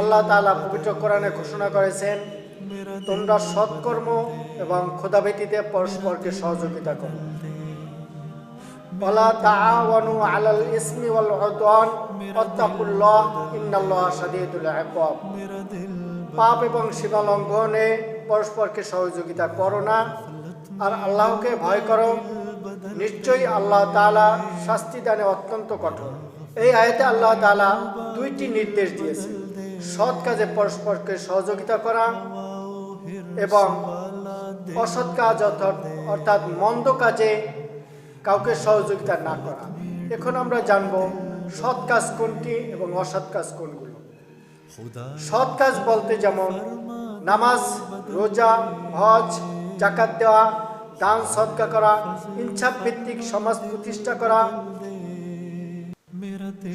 আল্লাহ তাআলা পবিত্র কোরআনে ঘোষণা করেছেন, তোমরা সৎকর্ম এবং খোদাভীতিতে পরস্পরকে সহযোগিতা করো। পাপ এবং পরস্পরকে সহযোগিতা করো না, আর আল্লাহকে ভয় করো। নিশ্চয়ই আল্লাহ তাআলা শাস্তি দানে অত্যন্ত কঠোর। এই আয়াতে আল্লাহ তাআলা দুইটি নির্দেশ দিয়েছে সৎ কাজে পরস্পরকে সহযোগিতা করা এবং অসৎ কাজ অর্থাৎ মন্দ কাজে কাউকে সহযোগিতা না করা। এখন আমরা জানব সৎ কাজ কোনটি এবং অসৎ কাজ কোনগুলো। সৎ কাজ বলতে যেমন নামাজ, রোজা, হজ জাকাত দেওয়া দান সৎকা করা, ইনসাফ ভিত্তিক সমাজ প্রতিষ্ঠা করা,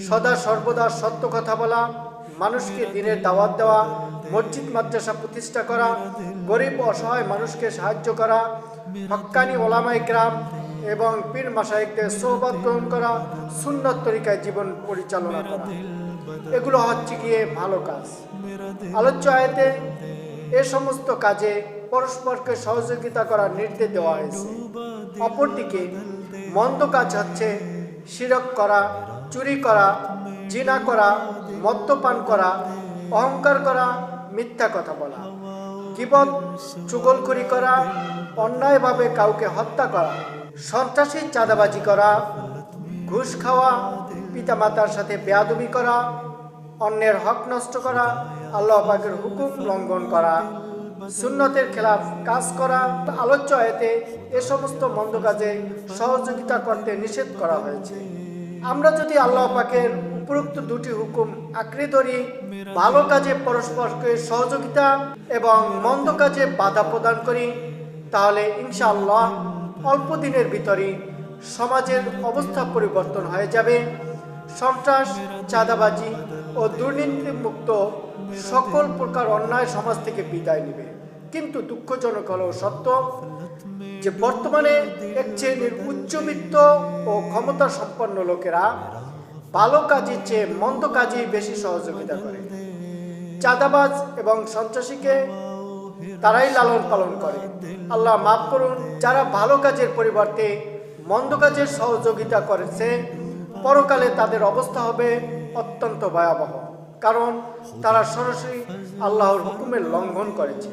সদা সর্বদা সত্য কথা বলা, মানুষকে দিনের দাওয়াত দেওয়া, মসজিদ, মাদ্রাসা প্রতিষ্ঠা করা, গরিব অসহায় মানুষকে সাহায্য করা, হক্কানি ওলামাই গ্রাম এবং পীর মাসাইকদের সোহবত গ্রহণ করা, সুন্নত তরিকায় জীবন পরিচালনা করা। এগুলো হচ্ছে গিয়ে ভালো কাজ। আলোচ্য আয়তে এ সমস্ত কাজে পরস্পরকে সহযোগিতা করার নির্দেশ দেওয়া হয়েছে। অপরদিকে, মন্দ কাজ হচ্ছে শিরক করা, চুরি করা, জিনা করা, মদ্যপান করা, অহংকার করা, মিথ্যা কথা বলা জীবন চুগলখড়ি করা, অন্যায়ভাবে কাউকে হত্যা করা, সন্ত্রাসী চাঁদাবাজি করা, ঘুষ খাওয়া, পিতামাতার সাথে বেয়াদবি করা অন্যের হক নষ্ট করা, আল্লাহ পাকের হুকুম লঙ্ঘন করা, সুন্নতের খেলাফ কাজ করা, আলোচ্য আয়তে এ সমস্ত মন্দ কাজে সহযোগিতা করতে নিষেধ করা হয়েছে। আমরা যদি আল্লাহ পাকের উপরোক্ত দুটি হুকুম আঁকড়ে ধরি, ভালো কাজে পরস্পরকে সহযোগিতা এবং মন্দ কাজে বাধা প্রদান করি, তাহলে ইনশাআল্লাহ অল্প দিনের ভিতরেই সমাজের অবস্থা পরিবর্তন হয়ে যাবে। সন্ত্রাস, চাঁদাবাজি ও দুর্নীতি মুক্ত সকল প্রকার অন্যায় সমাজ থেকে বিদায় নেবে। কিন্তু দুঃখজনক হলেও সত্য যে বর্তমানে এক শ্রেণির উচ্চবিত্ত ও ক্ষমতা সম্পন্ন লোকেরা ভালো কাজের চেয়ে মন্দ কাজেই বেশি সহযোগিতা করে। চাঁদাবাজ এবং সন্ত্রাসীকে তারাই লালন পালন করে। আল্লাহ মাফ করুন, যারা ভালো কাজের পরিবর্তে মন্দ কাজের সহযোগিতা করেছে, পরকালে তাদের অবস্থা হবে অত্যন্ত ভয়াবহ। কারণ তারা সরাসরি আল্লাহর হুকুমের লঙ্ঘন করেছে।